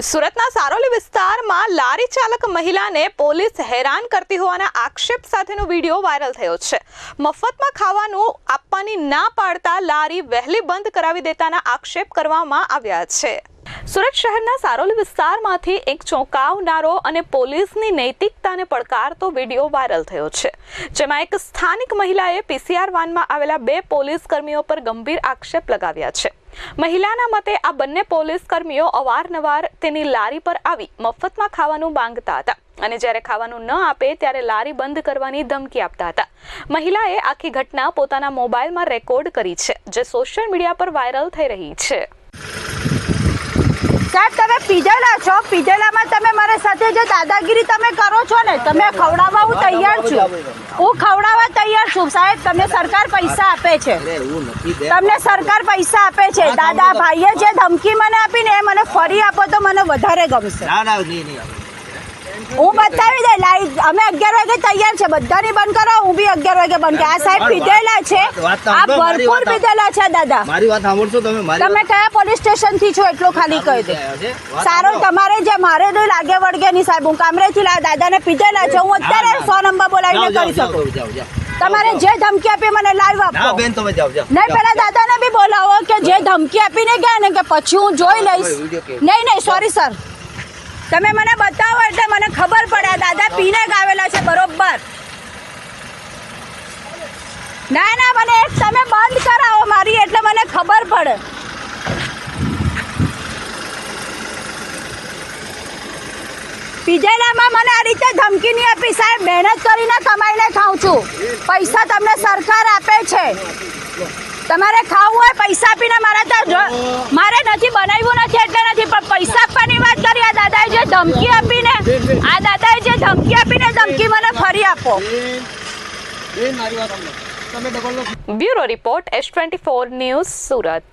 સુરતના સારોલી વિસ્તારમાં લારી ચાલક મહિલાને પોલીસ હેરાન કરતી હોવાના આક્ષેપ સાથેનો વીડિયો વાયરલ થયો છે. મફતમાં ખાવાનું આપવાની ના પાડતા લારી વહેલી બંધ કરાવી દેતાના આક્ષેપ કરવામાં આવ્યા છે. સુરત શહેરના સારોલી વિસ્તારમાંથી એક ચોંકાવનારો અને પોલીસની નૈતિકતાને પડકારતો વીડિયો વાયરલ થયો છે. જેમાં એક સ્થાનિક મહિલાએ પીસીઆર વાનમાં આવેલા બે પોલીસ કર્મીઓ પર ગંભીર આક્ષેપ લગાવ્યા છે. મહિલાના મતે આ બંને પોલીસ કર્મીઓ અવારનવાર તેની લારી પર આવી મફતમાં ખાવાનું માંગતા હતા. અને જ્યારે ખાવાનું ન આપે ત્યારે લારી બંધ કરવાની ધમકી આપતા હતા. મહિલાએ આખી ઘટના પોતાના મોબાઈલમાં રેકોર્ડ કરી છે, જે સોશિયલ મીડિયા પર વાયરલ થઈ રહી છે. સાહેબ તમે પીધેલા છો. પીધેલામાં તમે મારા સાથે જે દાદાગીરી તમે કરો છો ને તમે ખવડાવવા હું તૈયાર છું. હું ખવડાવવા તૈયાર છું. સાહેબ તમને સરકાર પૈસા આપે છે. તમને સરકાર પૈસા આપે છે. દાદા ભાઈએ જે ધમકી મને આપીને એ મને ફરી આપો તો મને વધારે ગમશે. ના ના. હું બતાવી દઈ લાઈવ અમે અગિયાર વાગે તૈયાર છે બધાની બંધ કરો હું બી અગિયાર વાગે બંધ આ સાહેબ પીધેલા છે આ ભરપૂર પીધેલા છે દાદા. મારી વાત સાંભળશો તમે મારી તમે કયા પોલીસ સ્ટેશનથી છો એટલું ખાલી કહી દે. સારો તમારે જે મારે તો લાગે વળગે નહીં સાહેબ હું કામરેથી લા દાદાને પીધેલા છે હું અત્યારે. સો નંબર બોલાવીને કરી શકું. તમારે જે ધમકી આપી મને લાઈવ આપો. બેન તમે જાઓ જાઓ. નહીં પેલા દાદાને બી બોલાવો કે જે ધમકી આપીને ગયા ને કે પછી હું જોઈ લઈશ. નહીં નહીં સોરી સર તમે મને બતાવો એટલે મને ખબર પડે. દાદા પીને ગાવેલા છે, બરોબર? ના ના, મને એક તમે બંધ કરાવો મારી, એટલે મને ખબર પડે. પીજેલામાં મને આ રીતે ધમકી નહીં આપી, સાહેબ, મહેનત કરીને કમાઈને ખાઉં છું. પૈસા તમને સરકાર આપે છે. તમારે ખાવું હોય, પૈસા આપીને મારે ત્યાં મારે નથી બનાવ્યું નથી, એટલે નથી, પણ પૈસા આપવાની વાત કરી આ દાદાએ જે ધમકી આપીને? આ દાદાએ જે ધમકી આપીને ધમકી મને ફરી આપો. Bureau report S twenty four news Surat.